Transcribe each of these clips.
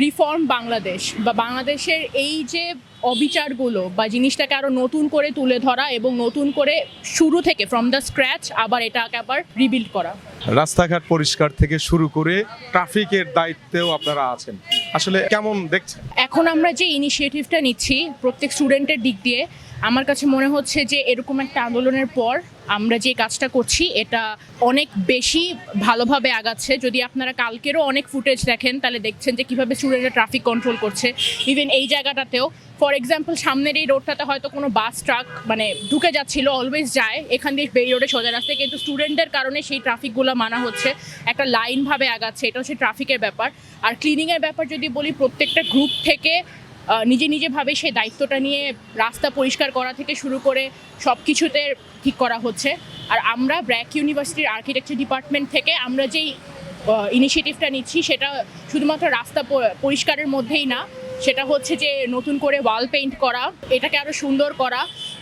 Reform Bangladesh বা বাংলাদেশের এই যে অবিচারগুলো বা জিনিসটাকে আরও নতুন করে তুলে ধরা এবং নতুন করে শুরু থেকে ফ্রম দ্য স্ক্র্যাচ আবার এটাকে আবার রিবিল্ড করা। রাস্তাঘাট পরিষ্কার থেকে শুরু করে ট্রাফিকের দায়িত্বেও আপনারা আছেন। আসলে কেমন দেখছেন? এখন আমরা যে ইনিশিয়েটিভটা নিচ্ছি প্রত্যেক স্টুডেন্টের দিক দিয়ে আমার কাছে মনে হচ্ছে যে এরকম একটা আন্দোলনের পর আমরা যে কাজটা করছি, এটা অনেক বেশি ভালোভাবে আগাচ্ছে। যদি আপনারা কালকেরও অনেক ফুটেজ দেখেন, তাহলে দেখছেন যে কীভাবে স্টুডেন্টরা ট্রাফিক কন্ট্রোল করছে। ইভেন এই জায়গাটাতেও ফর এক্সাম্পল সামনের এই রোডটাতে হয়তো কোনো বাস ট্রাক মানে ঢুকে যাচ্ছিল অলওয়েজ যায়। এখান দিয়ে বেই রোডে সোজা রাস্তায়। কিন্তু স্টুডেন্টদের কারণে সেই ট্রাফিকগুলো মানা হচ্ছে। একটা লাইনভাবে আগাচ্ছে, এটা হচ্ছে ট্রাফিকের ব্যাপার। আর ক্লিনিংয়ের ব্যাপার যদি বলি, প্রত্যেকটা গ্রুপ থেকে নিজে নিজেভাবে সেই দায়িত্বটা নিয়ে রাস্তা পরিষ্কার করা থেকে শুরু করে সব কিছুতে ঠিক করা হচ্ছে। আর আমরা ব্র্যাক ইউনিভার্সিটির আর্কিটেকচার ডিপার্টমেন্ট থেকে আমরা যেই ইনিশিয়েটিভটা নিচ্ছি সেটা শুধুমাত্র রাস্তা পরিষ্কারের মধ্যেই না, সেটা হচ্ছে যে নতুন করে ওয়াল পেইন্ট করা, এটাকে আরও সুন্দর করা,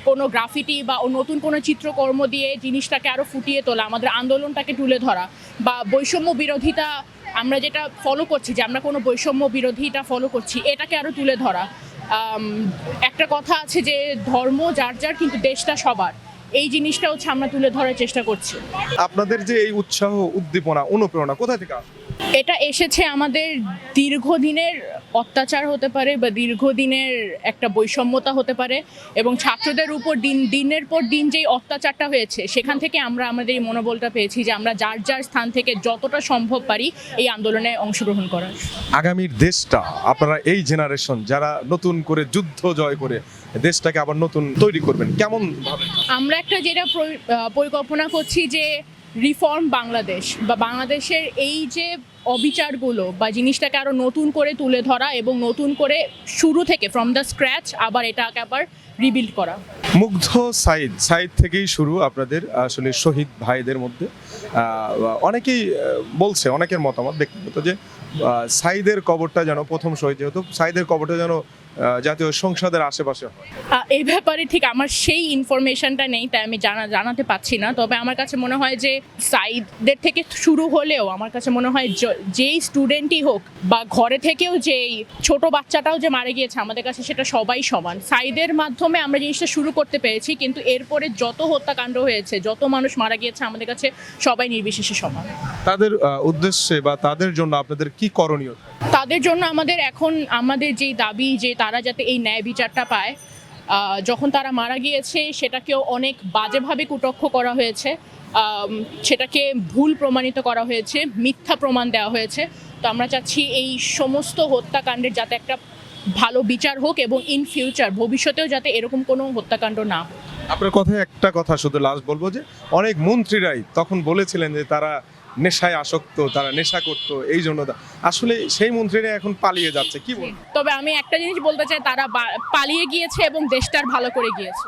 কোনো গ্রাফিটি বা নতুন কোনো চিত্রকর্ম দিয়ে জিনিসটাকে আরও ফুটিয়ে তোলা, আমাদের আন্দোলনটাকে তুলে ধরা বা বৈষম্য বিরোধিতা আমরা যেটা ফলো করছি, যে আমরা কোনো বৈষম্য বিরোধীটা ফলো করছি, এটাকে আরও তুলে ধরা। একটা কথা আছে যে ধর্ম যার যার, কিন্তু দেশটা সবার। এই জিনিসটা হচ্ছে আমরা তুলে ধরার চেষ্টা করছি। আপনাদের যে এই উৎসাহ, উদ্দীপনা, অনুপ্রেরণা কোথা থেকে আসে এটা এসেছে আমাদের দীর্ঘদিনের অত্যাচার হতে পারে বা দীর্ঘদিনের একটা বৈষম্যতা হতে পারে এবং ছাত্রদের উপর দিন দিনের পর দিন যেই অত্যাচারটা হয়েছে সেখান থেকে আমরা আমাদের এই মনোবলটা পেয়েছি যে আমরা যার যার স্থান থেকে যতটা সম্ভব পারি এই আন্দোলনে অংশগ্রহণ করার। আগামীর দেশটা আপনারা এই জেনারেশন যারা নতুন করে যুদ্ধ জয় করে দেশটাকে আবার নতুন তৈরি করবেন কেমন আমরা একটা যেটা পরিকল্পনা করছি যে রিফর্ম বাংলাদেশ বা বাংলাদেশের এই যে অবিচারগুলো বা জিনিসটাকে আরও নতুন করে তুলে ধরা এবং নতুন করে শুরু থেকে ফ্রম দ্য স্ক্র্যাচ আবার এটাকে আবার রিবিল্ড করা। মুগ্ধ সাইদ। সাইদ থেকেই শুরু আপনাদের আসলে শহীদ ভাইদের মধ্যে। অনেকেই বলছে অনেকের মতামত ব্যক্তিগত যে সাইদের কবরটা যেন প্রথম শহীদ যেহেতু সাইদের কবরটা যেন জাতীয় সংসদের আশেপাশে হয়। এই ব্যাপারে ঠিক আমার সেই ইনফরমেশনটা নেই তাই আমি জানা জানাতে পাচ্ছি না। তবে আমার কাছে মনে হয় যে সাইডদের থেকে শুরু হলেও আমার কাছে মনে হয় য- যেই স্টুডেন্টই হোক বা ঘরে থেকেও যেই ছোট বাচ্চাটাও যে মারা গিয়েছে আমাদের কাছে সেটা সবাই সমান। সাইদের মাধ্যমে আমরা জিনিসটা শুরু করতে পেরেছি কিন্তু এরপরে যত হত্যাকাণ্ড হয়েছে যত মানুষ মারা গিয়েছে আমাদের কাছে সবাই নির্বিশেষে সমান। তাদের উদ্দেশ্যে বা তাদের জন্য আপনাদের কি করণীয়? তাদের জন্য আমাদের এখন আমাদের যেই দাবি যে তারা যাতে এই ন্যায় বিচারটা পায় যখন তারা মারা গিয়েছে, সেটাকেও অনেক বাজেভাবে কুটক্ষ করা হয়েছে। সেটাকে ভুল প্রমাণিত করা হয়েছে, মিথ্যা প্রমাণ দেওয়া হয়েছে। তো আমরা চাচ্ছি এই সমস্ত হত্যাকাণ্ডের যাতে একটা ভালো বিচার হোক এবং ইন ফিউচার ভবিষ্যতেও যাতে এরকম কোনো হত্যাকাণ্ড না আপনার কথায় একটা কথা শুধু লাস্ট বলব যে, অনেক মন্ত্রীরাই তখন বলেছিলেন যে তারা নেশায় আসক্ত, তারা নেশা করতো, এই জন্য আসলে সেই মন্ত্রীরা এখন পালিয়ে যাচ্ছে, কি তবে আমি একটা জিনিস বলতে চাই, তারা পালিয়ে গিয়েছে এবং দেশটার ভালো করে গিয়েছে।